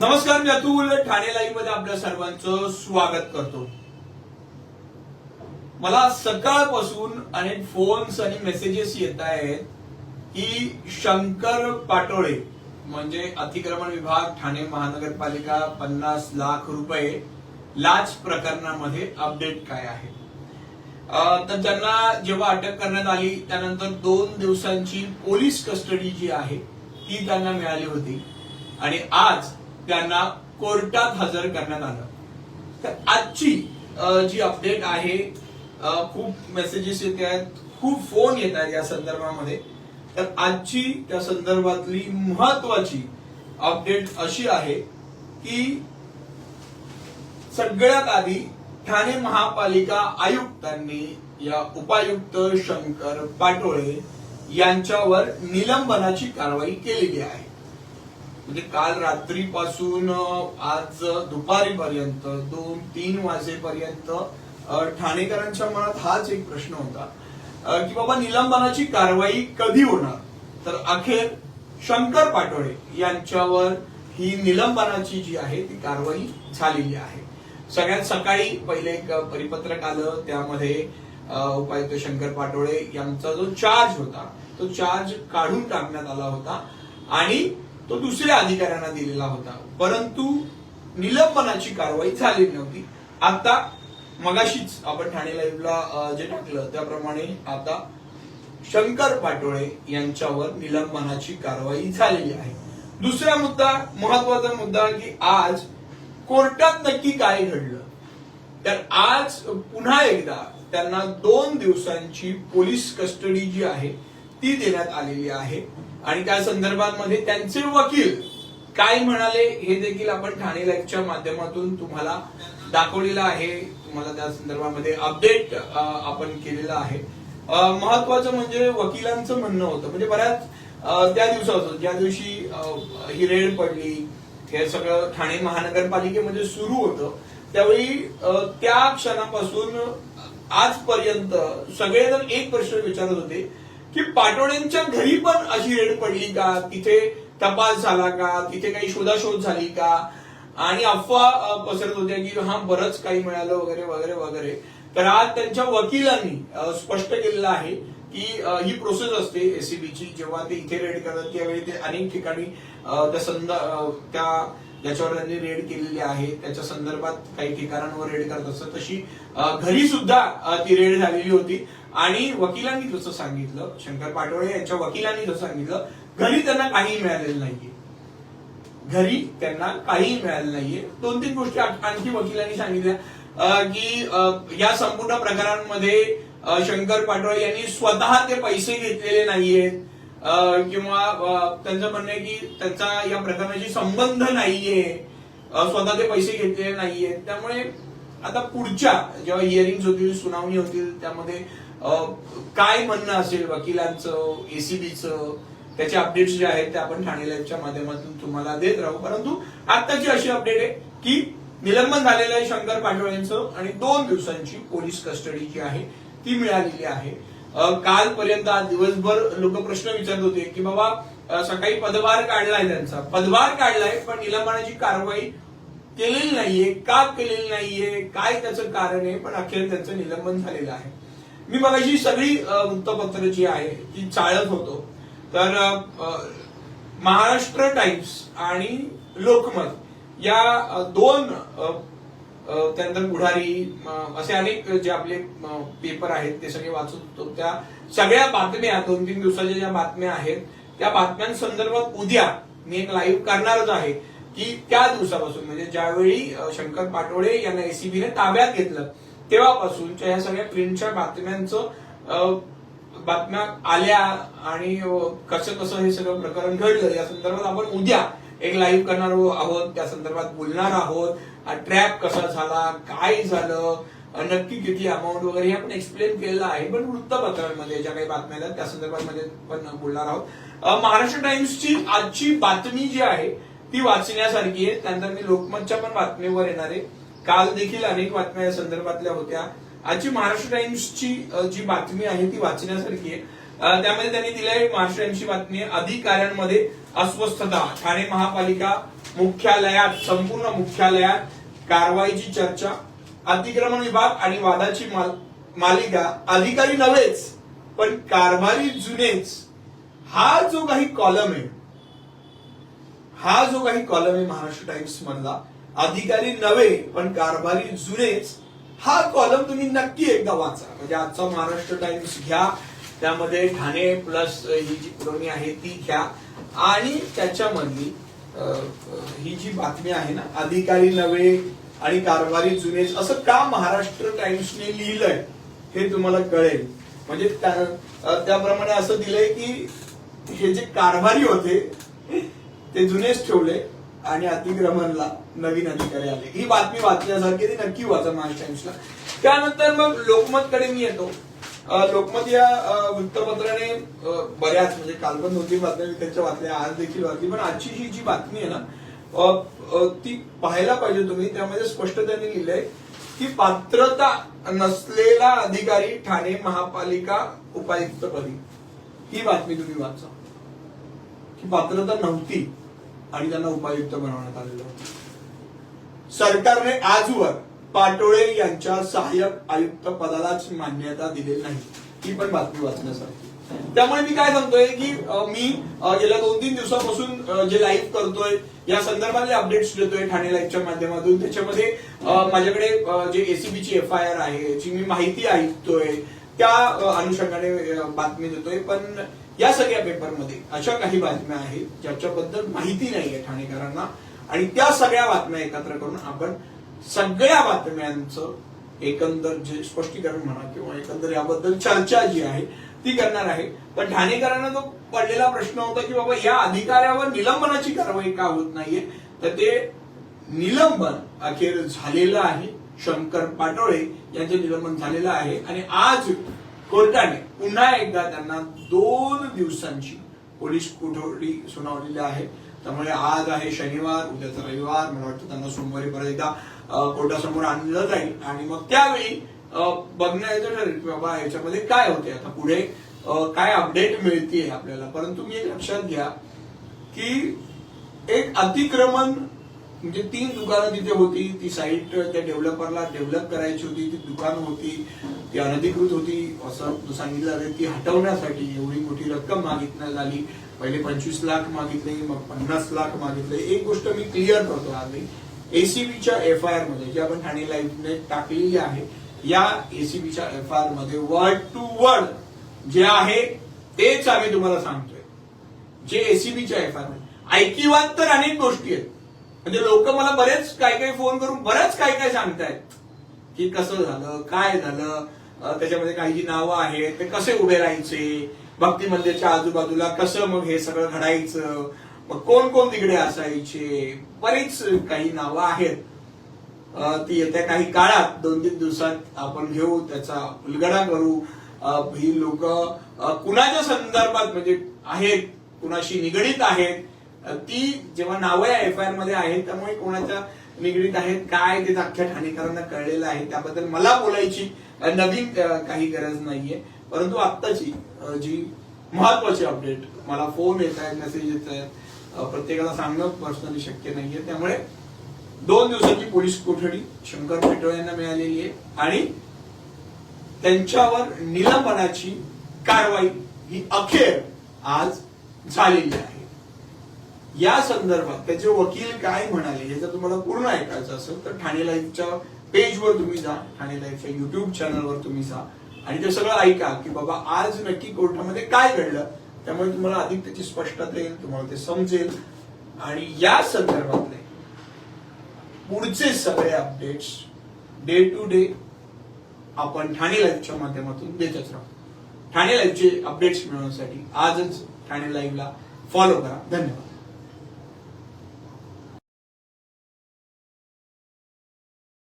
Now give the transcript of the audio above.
नमस्कार मी अतुल ठाणे लाईव्हमध्ये आपल्या सर्वांचं स्वागत करतो. मला सकाळपासून अनेक फोन्स आणि मेसेजेस येत आहेत की शंकर पाटोळे म्हणजे अतिक्रमण विभाग ठाणे महानगरपालिका पन्नास लाख रुपये लाच प्रकरणामध्ये अपडेट काय आहे. तर त्यांना जेव्हा अटक करण्यात आली त्यानंतर दोन दिवसांची पोलीस कस्टडी जी आहे ती त्यांना मिळाली होती. आणि आज त्यांना कोर्टात हजर करण्यात आलं. तर आजची जी अपडेट आहे खूप मेसेजेस येत आहेत खूप फोन येत आहेत या संदर्भामध्ये. तर आजची त्या संदर्भातली महत्वाची अपडेट अशी आहे की सगळ्यात आधी ठाणे महापालिका आयुक्तांनी या उपायुक्त शंकर पाटोळे यांच्यावर निलंबनाची कारवाई केलेली आहे. म्हणजे काल रात्रीपासून आज दुपारीपर्यंत दोन तीन वाजेपर्यंत ठाणेकरांच्या मनात हाच एक प्रश्न होता की बाबा निलंबनाची कारवाई कधी होणार? तर अखेर शंकर पाटोळे यांच्यावर ही निलंबनाची जी आहे ती कारवाई झालेली आहे. सगळ्यात सकाळी पहिले एक परिपत्रक आलं त्यामध्ये उपायुक्त शंकर पाटोळे यांचा जो चार्ज होता तो चार्ज काढून टाकण्यात आला होता. आणि तो दुसऱ्या अधिकाऱ्यांना दिलेला होता. परंतु निलंबनाची कारवाई झाली नव्हती. आता मगाशीच आपण ठाणे लाईव्हला जे टाकलं त्याप्रमाणे आता शंकर पाटोळे यांच्यावर निलंबनाची कारवाई झालेली आहे. दुसरा मुद्दा महत्त्वाचा मुद्दा की आज कोर्टात नक्की काय घडलं? तर आज पुन्हा एकदा त्यांना दोन दिवसांची पोलीस कस्टडी जी आहे ती देण्यात आलेली आहे. आणि त्या संदर्भामध्ये त्यांचे वकील काय म्हणाले हे देखील आपण ठाणे लाईव्हच्या माध्यमातून तुम्हाला दाखवलेलं आहे. तुम्हाला त्या संदर्भामध्ये अपडेट आपण केलेलं आहे. महत्वाचं म्हणजे वकिलांचं म्हणणं होतं. म्हणजे बऱ्याच त्या दिवसाचं ज्या दिवशी ही रेड पडली हे सगळं ठाणे महानगरपालिकेमध्ये सुरू होतं त्यावेळी त्या क्षणापासून आजपर्यंत सगळेजण एक प्रश्न विचारत होते की पाटोळ्यांच्या घरी पण अशी रेड पडली का? तिथे तपास झाला का? तिथे काही शोधाशोध झाली का? आणि अफवा पसरत होत्या की हा बरंच काही मिळालं वगैरे वगैरे वगैरे. तर आज त्यांच्या वकिलांनी स्पष्ट केलेलं आहे की ही प्रोसेस असते एसीबीची जेव्हा ते इथे रेड करतात त्यावेळी ते अनेक ठिकाणी त्या संद त्या ज्याच्यावर त्यांनी रेड केलेली आहे त्याच्या संदर्भात काही ठिकाणांवर रेड करत असतात. तशी घरी सुद्धा ती रेड झालेली होती. आणि वकिलांनी जसं सांगितलं शंकर पाटोळे यांच्या वकिलांनी जसं सांगितलं घरी त्यांना काही मिळालेलं नाहीये. घरी त्यांना काही मिळालं नाहीये. दोन तीन गोष्टी आणखी वकिलांनी सांगितल्या की या संपूर्ण प्रकारांमध्ये शंकर पाटोळे यांनी स्वतः ते पैसे घेतलेले नाहीयेत. किंवा त्यांचं म्हणणं आहे की त्यांचा या प्रकरणाशी संबंध नाहीये. स्वतः ते पैसे घेतलेले नाहीयेत. त्यामुळे आता पुढच्या जेव्हा हिअरिंग होतील सुनावणी होतील त्यामध्ये काय म्हणणं असेल वकिलांचं एसीबीचं त्याचे अपडेट्स जे आहेत ते आपण ठाणे लाईव्हच्या माध्यमातून तुम्हाला देत राहू. परंतु आत्ताची अशी अपडेट आहे की निलंबन झालेलं आहे शंकर पाटोळेंचं आणि दोन दिवसांची पोलीस कस्टडी जी आहे ती मिळालेली आहे. कालपर्यंत आज दिवसभर लोक प्रश्न विचारत होते की बाबा सकाळी पदभार काढलाय त्यांचा. पदभार काढलाय पण निलंबनाची कारवाई केलेली नाहीये. का केलेली नाहीये? काय त्याचं कारण आहे? पण अखेर त्यांचं निलंबन झालेलं आहे. मी बघायची सगळी वृत्तपत्र जी आहे ती चाळत होतो. तर महाराष्ट्र टाइम्स आणि लोकमत या दोन त्यानंतर बुढारी असे अनेक जे आपले पेपर आहेत ते सगळे वाचत होतो. त्या सगळ्या बातम्या दोन तीन दिवसाच्या ज्या बातम्या आहेत त्या बातम्यांसंदर्भात उद्या मी एक लाईव्ह करणारच आहे की त्या दिवसापासून म्हणजे ज्यावेळी शंकर पाटोळे यांना एसीबीने ताब्यात घेतलं तेव्हापासूनच्या ह्या सगळ्या प्रिंटच्या बातम्यांचं बातम्या आल्या आणि कसं कसं हे सगळं प्रकरण घडलं या संदर्भात आपण उद्या एक लाईव्ह करणार आहोत. त्या संदर्भात बोलणार आहोत. ट्रॅप कसा झाला काय झालं नक्की किती अमाऊंट वगैरे हे आपण एक्सप्लेन केलेलं आहे. पण वृत्तपत्रांमध्ये ज्या काही बातम्या आहेत त्या संदर्भामध्ये पण बोलणार आहोत. महाराष्ट्र टाइम्सची आजची बातमी जी आहे ती वाचण्यासारखी आहे. त्यानंतर मी लोकमतच्या पण बातमीवर येणार आहे. काल देखील अनेक बातम्या या संदर्भातल्या होत्या. आजची महाराष्ट्र टाइम्सची जी बातमी आहे ती वाचण्यासारखी आहे. त्यामध्ये त्यांनी दिलंय टाइम्सची बातमी अधिकाऱ्यांमध्ये अस्वस्थता. ठाणे महापालिका मुख्यालयात संपूर्ण मुख्यालयात कारवाईची चर्चा. अतिक्रमण विभाग आणि वादाची माल- मालिका. अधिकारी नव्हेच पण कारभारी जुनेच. हा जो काही कॉलम आहे हा जो काही कॉलम आहे महाराष्ट्र टाइम्स मधला अधिकारी नव्हे पण कारभारी जुनेच. हा कॉलम तुम्ही नक्की एकदा वाचा. म्हणजे आजचा महाराष्ट्र टाइम्स घ्या. त्यामध्ये ठाणे प्लस ही जी पुरवणी आहे ती घ्या. आणि त्याच्यामधली ही जी बातमी आहे ना अधिकारी नवे आणि कारभारी जुनेच असं का महाराष्ट्र टाइम्सने लिहिलंय हे तुम्हाला कळेल. म्हणजे त्या- त्याप्रमाणे असं दिलंय की हे जे कारभारी होते ते जुनेच ठेवले. आणि अतिक्रमणला नवीन अधिकारी आले. ही बातमी वाचण्यासारखी ती नक्की वाचा महाराष्ट्र टाइम्सला. त्यानंतर मग लोकमतकडे मी येतो. लोकमत या वृत्तपत्राने बऱ्याच म्हणजे काल पण दोन तीन बातम्या त्यांच्या वाचल्या आज देखील वाचली पण आजची ही जी बातमी आहे ना ती पाहायला पाहिजे तुम्ही त्यामध्ये स्पष्ट त्यांनी लिहिलंय की पात्रता नसलेला अधिकारी ठाणे महापालिका उपायुक्तपदी. ही बातमी तुम्ही वाचा. की पात्रता नव्हती. आणि त्यांना उपायुक्त बनवण्यात आलेलं होतं. सरकारने आजवर पाटोळे यांच्या सहाय्यक आयुक्त पदालाच मान्यता दिलेली नाही. ही पण बातमी वाचण्यासाठी त्यामुळे मी काय सांगतोय की मी गेल्या दोन तीन दिवसापासून जे लाईव्ह करतोय या संदर्भातले अपडेट्स देतोय ठाणे लाईव्हच्या माध्यमातून. त्याच्यामध्ये माझ्याकडे जे एसीबीची एफ आय आर आहे जी मी माहिती ऐकतोय त्या अनुषंगाने बातमी देतोय. पण या सगळ्या पेपरमध्ये अशा काही बातम्या आहेत ज्याच्याबद्दल माहिती नाहीये ठाणेकरांना. आणि त्या सगळ्या बातम्या एकत्र करून आपण सगळ्या बातम्यांचं एकंदर जे स्पष्टीकरण म्हणा किंवा एकंदर याबद्दल चर्चा जी आहे ती करणार आहे. पण ठाणेकरांना जो पडलेला प्रश्न होता की बाबा या अधिकाऱ्यावर निलंबनाची कारवाई का होत नाहीये तर ते निलंबन अखेर झालेलं आहे. शंकर पाटोळे यांचं निलंबन झालेलं आहे. आणि आज कोर्टाने पुन्हा एकदा त्यांना दोन दिवसांची पोलीस कोठडी सुनावलेली आहे. त्यामुळे आज आहे शनिवार उद्याचा रविवार. मला वाटतं त्यांना सोमवारी परत एकदा कोर्टासमोर आणलं जाईल. आणि मग त्यावेळी बघण्याचं ठरेल की बाबा याच्यामध्ये काय होते आता पुढे काय अपडेट मिळते आपल्याला. परंतु मी लक्षात घ्या की एक अतिक्रमण म्हणजे तीन दुकानं तिथे होती ती साईट त्या डेव्हलपरला डेव्हलप करायची होती ती दुकानं होती ती अनधिकृत होती असं सांगितलं जाते ती हटवण्यासाठी एवढी मोठी रक्कम मागितण्यात आली. पहिले पंचवीस लाख मागितले मग पन्नास लाख मागितले. एक गोष्ट मी क्लिअर करतो आम्ही एसीबीच्या एफ आय आरमध्ये जी आपण ठाणे लाईफने टाकलेली आहे या एसीबीच्या एफ आय आरमध्ये वर्ड टू वर्ड जे आहे तेच आम्ही तुम्हाला सांगतोय. जे एसीबीच्या एफ आय आर ऐकिवात तर अनेक गोष्टी आहेत. म्हणजे लोक मला बरेच काय काही फोन करून बरेच काय काय सांगतायत. की कसं झालं काय झालं त्याच्यामध्ये काही जी नावं आहेत ते कसे उभे राहायचे भक्ती मंदिरच्या आजूबाजूला कसं मग हे सगळं घडायचं मग कोण कोण तिकडे असायचे बरीच काही नावं आहेत. ती येत्या काही काळात दोन तीन दिवसात आपण घेऊ त्याचा उलगडा करू. ही लोक कुणाच्या संदर्भात म्हणजे आहेत कुणाशी निगडीत आहेत ती जेव्हा नावं या एफ आय आरमध्ये आहेत त्यामुळे कोणाच्या निगडीत आहेत काय ते अख्ख्या ठाणेकरांना कळलेलं आहे त्याबद्दल मला बोलायची नवीन काही गरज नाहीये. परंतु आत्ताची जी महत्वाची अपडेट मला फोन येत आहेत मेसेज येत आहेत प्रत्येकाला सांगणं पर्सनली शक्य नाहीये. त्यामुळे दोन दिवसाची पोलीस कोठडी शंकर पेटोळे यांना मिळालेली आहे आणि त्यांच्यावर निलंबनाची कारवाई ही अखेर आज झालेली आहे. या संदर्भात त्याचे वकील काय म्हणाले हे जर तुम्हाला पूर्ण ऐकायचं असेल तर ठाणे लाईव्हच्या पेजवर तुम्ही जा ठाणे लाईव्हच्या युट्यूब चॅनलवर तुम्ही जा आणि ते सगळं ऐका की बाबा आज नक्की कोर्टामध्ये काय घडलं त्यामुळे तुम्हाला अधिक त्याची स्पष्टता येईल तुम्हाला ते समजेल. आणि या संदर्भातले पुढचे सगळे अपडेट्स डे टू डे आपण ठाणे लाईव्हच्या माध्यमातून देतच राहू. ठाणे लाईव्हचे अपडेट्स मिळवण्यासाठी आजच ठाणे लाईव्हला फॉलो करा. धन्यवाद.